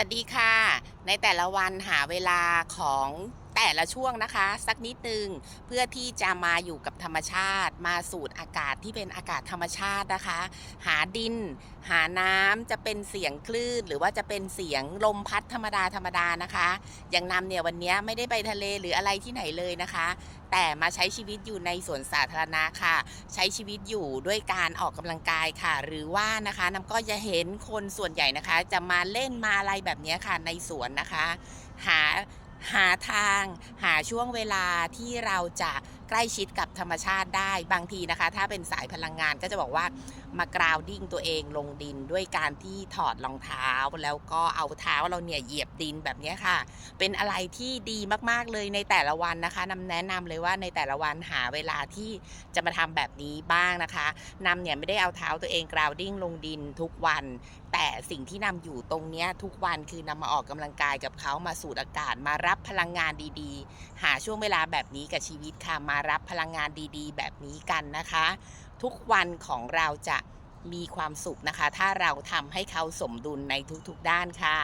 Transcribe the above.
สวัสดีค่ะ ในแต่ละวันหาเวลาของ แต่ละช่วงนะคะ สักนิดนึงเพื่อที่จะมาอยู่กับธรรมชาติ มาสูดอากาศที่เป็นอากาศธรรมชาตินะคะ หาดิน หาน้ำจะเป็นเสียงคลื่น หรือว่าจะเป็นเสียงลมพัดธรรมดาธรรมดานะคะ อย่างนำเนี่ยวันนี้ไม่ได้ไปทะเลหรืออะไรที่ไหนเลยนะคะ แต่มาใช้ชีวิตอยู่ในสวนสาธารณะค่ะ ใช้ชีวิตอยู่ด้วยการออกกำลังกายค่ะ หรือว่านะคะน้ำก็จะเห็นคนส่วนใหญ่นะคะ จะมาเล่นมาอะไรแบบนี้ค่ะในสวนนะคะ หา ทาง หาช่วงเวลาที่เราจะ ใกล้ชิดกับธรรมชาติได้บางทีนะคะ ถ้าเป็นสายพลังงานก็จะบอกว่ามากราวดิ้งตัวเองลงดินด้วยการที่ถอดรองเท้า แล้วก็เอาเท้าเราเนี่ยเหยียบดินแบบนี้ค่ะ เป็นอะไรที่ดีมากๆเลยในแต่ละวันนะคะนำแนะนำเลยว่าในแต่ละวันหาเวลาที่จะมาทำแบบนี้บ้างนะคะนำเนี่ยไม่ได้เอาเท้าตัวเองกราวดิ้งลงดินทุกวันแต่สิ่งที่นำอยู่ตรงเนี้ยทุกวันคือนำมาออกกำลังกายกับเขามาสูดอากาศมารับพลังงานดีๆ หาช่วงเวลาแบบนี้กับชีวิตค่ะมารับพลังงานดีๆ แบบนี้กันนะคะ ทุกวันของเราจะมีความสุขนะคะ ถ้าเราทำให้เขาสมดุลในทุกๆด้านค่ะ